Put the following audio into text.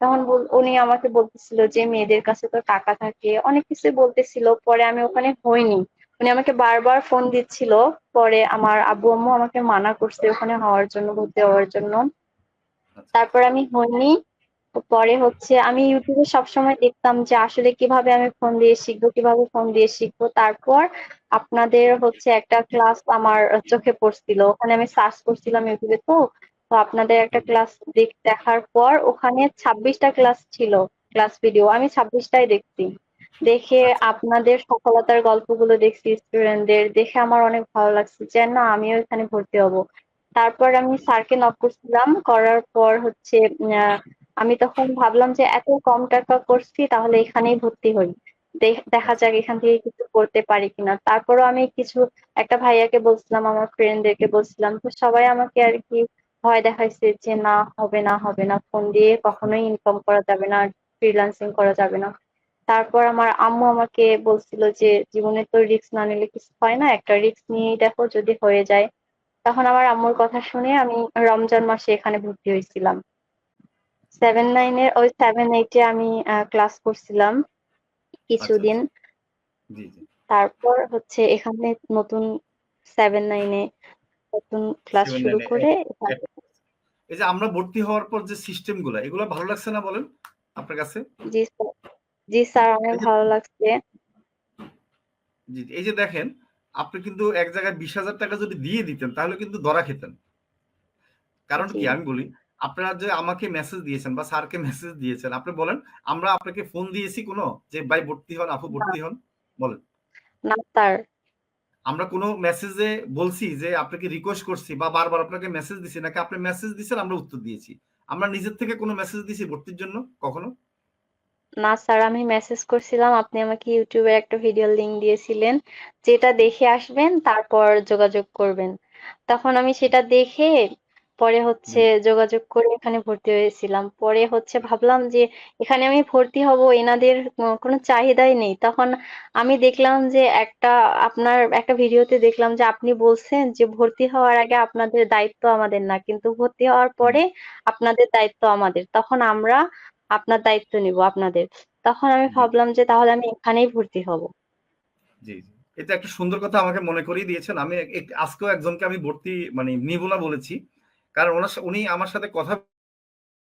তখন বল- উনি আমাকে বলতেছিল যে মেয়েদের কাছে তো টাকা থাকে। অনেক কিছু বলতেছিল পরে আমি ওখানে হইনি। উনি আমাকে বারবার ফোন দিচ্ছিল পরে আমার আব্বু আম্মু আমাকে মানা করছে ওখানে হওয়ার জন্য ভর্তি হওয়ার জন্য। আচ্ছা। তারপর আমি হইনি। পরে হচ্ছে আমি ইউটিউবে সবসময় দেখতাম যে আসলে কীভাবে আমি ফোন দিয়ে শিখব কীভাবে ফোন দিয়ে শিখব। তারপর আপনাদের হচ্ছে একটা ক্লাস আমার চোখে পড়ছিল। ওখানে আমি সার্চ করছিলাম ইউটিউবে তো তো আপনাদের একটা ক্লাস দেখার পর ওখানে ছাব্বিশটা ক্লাস ছিল ক্লাস ভিডিও আমি ছাব্বিশটাই দেখছি। দেখে আচ্ছা। আপনাদের সফলতার গল্পগুলো দেখছি স্টুডেন্টদের দেখে আমার অনেক ভালো লাগছে যে না আমিও এখানে ভর্তি হব। তারপর আমি স্যারকে নক করছিলাম। করার পর হচ্ছে আমি তখন ভাবলাম যে এত কম টাকা করছি তাহলে এখানেই ভর্তি হই। দেখা যাক এখান থেকে কিছু করতে পারি কিনা। তারপরও আমি কিছু একটা ভাইয়াকে বলছিলাম আমার ফ্রেন্ডদেরকে বলছিলাম। তো সবাই আমাকে আর কি ভয় দেখাইছে যে না হবে না হবে না ফোন দিয়ে কখনোই ইনকাম করা যাবে না ফ্রিল্যান্সিং করা যাবে না। তারপর আমার আম্মু আমাকে বলছিল যে জীবনে তো রিস্ক না নিলে কিছু হয় না একটা রিস্ক নিয়েই দেখো যদি হয়ে যায়। তখন আমার আম্মুর কথা শুনে আমি রমজান মাসে এখানে ভর্তি হয়েছিলাম। সেভেন নাইনের ওই সেভেন এইটে আমি ক্লাস করছিলাম কিছুদিন। জি জি। তারপর হচ্ছে এখানে নতুন সেভেন নাইনে নতুন ক্লাস শুরু করে এই যে আমরা ভর্তি হওয়ার পর যে সিস্টেমগুলো এগুলো ভালো লাগছে না বলেন আপনার কাছে? জি স্যার জি স্যার অনেক ভালো লাগছে। জি এই যে দেখেন আপনি কিন্তু এক জায়গায় বিশ হাজার টাকা যদি দিয়ে দিতেন তাহলে কিন্তু ধরা খেতেন। কারণ কি আমি বলি আপনারা যে আমাকে মেসেজ দিয়েছেন বা স্যারকে মেসেজ দিয়েছেন আপনি বলেন আমরা আপনাকে ফোন দিয়েছি কোনো? যে ভাই ভর্তি হন আপু ভর্তি হন। বলেন। না স্যার। আমরা কোনো মেসেজে বলছি যে আপনাকে রিকোয়েস্ট করছি বা বারবার আপনাকে মেসেজ দিছি, নাকি আপনি মেসেজ দিয়েছেন আমরা উত্তর দিয়েছি। আমরা নিজের থেকে কোনো মেসেজ দিছি ভর্তির জন্য, কখনো? না স্যার, আমি মেসেজ করছিলাম, আপনি আমাকে ইউটিউবে একটা ভিডিও লিংক দিয়েছিলেন, যেটা দেখে আসবেন, তারপর যোগাযোগ করবেন। তখন আমি সেটা দেখে পরে হচ্ছে যোগাযোগ করে এখানে ভর্তি হয়েছিলাম। পরে হচ্ছে ভাবলাম যে এখানে আমি ভর্তি হব এনাদের কোনো- চাহিদাই নেই। তখন আমি দেখলাম যে একটা আপনার একটা ভিডিওতে দেখলাম যে আপনি বলছেন যে ভর্তি হওয়ার আগে আপনাদের দায়িত্ব আমাদের না। কিন্তু ভর্তি হওয়ার পরে আপনাদের দায়িত্ব আমাদের। তখন আমরা আপনার দায়িত্ব নিব আপনাদের। তখন আমি ভাবলাম যে তাহলে আমি এখানেই ভর্তি হব। জি এটা একটা সুন্দর কথা আমাকে মনে করিয়ে দিয়েছেন। আমি আজকেও একজনকে আমি ভর্তি মানে নিব না বলেছি। কারণ ওনার উনি আমার সাথে কথা